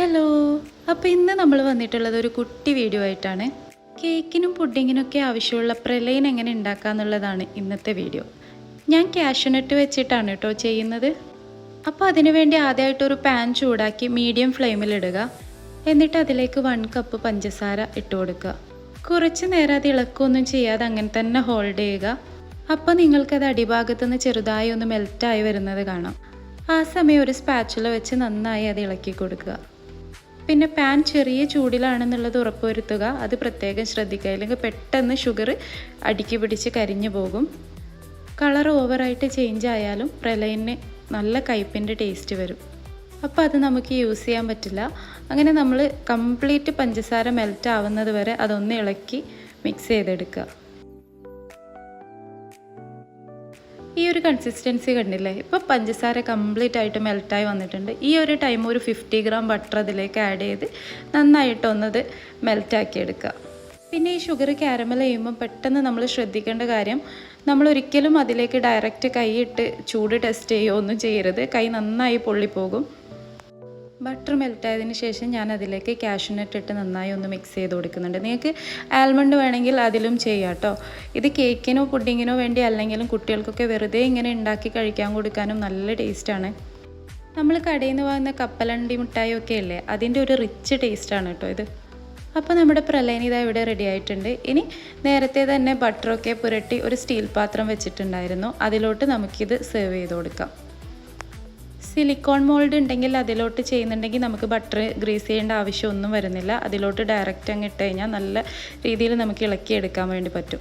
Hello അപ്പോൾ ഇന്ന് നമ്മൾ വന്നിട്ടുള്ളത് ഒരു കുട്ടി വീഡിയോ ആയിട്ടാണ്. കേക്കിനും പുഡിങ്ങിനൊക്കെ ആവശ്യമുള്ള പ്രലയൻ എങ്ങനെ ഉണ്ടാക്കാന്നുള്ളതാണ് ഇന്നത്തെ വീഡിയോ ഞാൻ കാഷ്യൂനട്ട് വെച്ചിട്ടാണ് കേട്ടോ ചെയ്യുന്നത്. അപ്പോൾ അതിനുവേണ്ടി ആദ്യമായിട്ടൊരു പാൻ ചൂടാക്കി മീഡിയം ഫ്ലെയിമിലിടുക എന്നിട്ട് അതിലേക്ക് വൺ കപ്പ് പഞ്ചസാര ഇട്ട് കൊടുക്കുക. കുറച്ച് നേരം അത് ഇളക്കുമൊന്നും ചെയ്യാതെ അങ്ങനെ തന്നെ ഹോൾഡ് ചെയ്യുക. അപ്പോൾ നിങ്ങൾക്കത് അടിഭാഗത്തു നിന്ന് ചെറുതായി ഒന്ന് മെൽറ്റായി വരുന്നത് കാണാം. ആ സമയം ഒരു സ്പാച്ചുല വെച്ച് നന്നായി അത് ഇളക്കി കൊടുക്കുക. പിന്നെ പാൻ ചെറിയ ചൂടിലാണെന്നുള്ളത് ഉറപ്പുവരുത്തുക. അത് പ്രത്യേകം ശ്രദ്ധിക്കുക. അല്ലെങ്കിൽ പെട്ടെന്ന് ഷുഗർ അടുക്കി പിടിച്ച് കരിഞ്ഞു പോകും. കളർ ഓവറായിട്ട് ചേഞ്ച് ആയാലും പ്രലയന് നല്ല കയ്പിന്റെ ടേസ്റ്റ് വരും. അപ്പോൾ അത് നമുക്ക് യൂസ് ചെയ്യാൻ പറ്റില്ല. അങ്ങനെ നമ്മൾ കംപ്ലീറ്റ് പഞ്ചസാര മെൽറ്റ് ആവുന്നത് വരെ അതൊന്ന് ഇളക്കി മിക്സ് ചെയ്തെടുക്കുക. ഈ ഒരു കൺസിസ്റ്റൻസി കണ്ടില്ലേ? ഇപ്പോൾ പഞ്ചസാര കംപ്ലീറ്റ് ആയിട്ട് മെൽറ്റായി വന്നിട്ടുണ്ട്. ഈ ഒരു ടൈം ഒരു ഫിഫ്റ്റി ഗ്രാം ബട്ടർ അതിലേക്ക് ആഡ് ചെയ്ത് നന്നായിട്ടൊന്നത് മെൽറ്റാക്കി എടുക്കുക. പിന്നെ ഈ ഷുഗർ ക്യാരമൽ ചെയ്യുമ്പോൾ പെട്ടെന്ന് നമ്മൾ ശ്രദ്ധിക്കേണ്ട കാര്യം നമ്മൾ ഒരിക്കലും അതിലേക്ക് ഡയറക്റ്റ് കൈയിട്ട് ചൂട് ടെസ്റ്റ് ചെയ്യുകയോ ഒന്നും ചെയ്യരുത്. കൈ നന്നായി പൊള്ളിപ്പോകും. ബട്ടർ മെൽറ്റായതിന് ശേഷം ഞാൻ അതിലേക്ക് കാഷ്യൂനട്ട് ഇട്ട് നന്നായി ഒന്ന് മിക്സ് ചെയ്ത് കൊടുക്കുന്നുണ്ട്. നിങ്ങൾക്ക് ആൽമണ്ട് വേണമെങ്കിൽ അതിലും ചെയ്യാം കേട്ടോ ഇത് കേക്കിനോ പുഡിങ്ങിനോ വേണ്ടി അല്ലെങ്കിലും കുട്ടികൾക്കൊക്കെ വെറുതെ ഇങ്ങനെ ഉണ്ടാക്കി കഴിക്കാൻ കൊടുക്കാനും നല്ല ടേസ്റ്റാണ് നമ്മൾ കടയിൽ നിന്ന് വാങ്ങുന്ന കപ്പലണ്ടി മിഠായി ഒക്കെ അല്ലേ അതിന്റെ ഒരു റിച്ച് ടേസ്റ്റാണ് കേട്ടോ ഇത്. അപ്പോൾ നമ്മുടെ പ്രളയനി ഇതാ ഇവിടെ റെഡി ആയിട്ടുണ്ട്. ഇനി നേരത്തെ തന്നെ ബട്ടറൊക്കെ പുരട്ടി ഒരു സ്റ്റീൽ പാത്രം വെച്ചിട്ടുണ്ടായിരുന്നു. അതിലോട്ട് നമുക്കിത് സെർവ് ചെയ്ത് കൊടുക്കാം. സിലിക്കോൺ മോൾഡ് ഉണ്ടെങ്കിൽ അതിലോട്ട് ചെയ്യുന്നുണ്ടെങ്കിൽ നമുക്ക് ബട്ടർ ഗ്രീസ് ചെയ്യേണ്ട ആവശ്യമൊന്നും വരുന്നില്ല. അതിലോട്ട് ഡയറക്റ്റ് അങ്ങ് ഇട്ട് കഴിഞ്ഞാൽ നല്ല രീതിയിൽ നമുക്ക് ഇളക്കിയെടുക്കാൻ വേണ്ടി പറ്റും.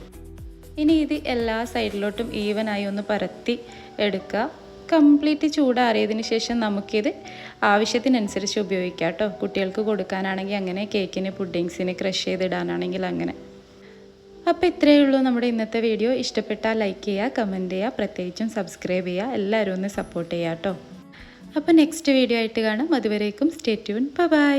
ഇനി ഇത് എല്ലാ സൈഡിലോട്ടും ഈവനായി ഒന്ന് പരത്തി എടുക്കുക. കംപ്ലീറ്റ് ചൂടാറിയതിന് ശേഷം നമുക്കിത് ആവശ്യത്തിനനുസരിച്ച് ഉപയോഗിക്കാം കേട്ടോ. കുട്ടികൾക്ക് കൊടുക്കാനാണെങ്കിൽ അങ്ങനെ കേക്കിന് പുഡിങ്സിന് ക്രഷ് ചെയ്തിടാനാണെങ്കിൽ അങ്ങനെ. അപ്പോൾ ഇത്രയേ ഉള്ളൂ നമ്മുടെ ഇന്നത്തെ വീഡിയോ ഇഷ്ടപ്പെട്ടാൽ ലൈക്ക് ചെയ്യുക കമന്റ് ചെയ്യുക പ്രത്യേകിച്ചും സബ്സ്ക്രൈബ് ചെയ്യുക. എല്ലാവരും ഒന്ന് സപ്പോർട്ട് ചെയ്യാം കേട്ടോ. അപ്പോൾ നെക്സ്റ്റ് വീഡിയോ ആയിട്ട് കാണാം. അതുവരേക്കും സ്റ്റേ ട്യൂൺ ബൈ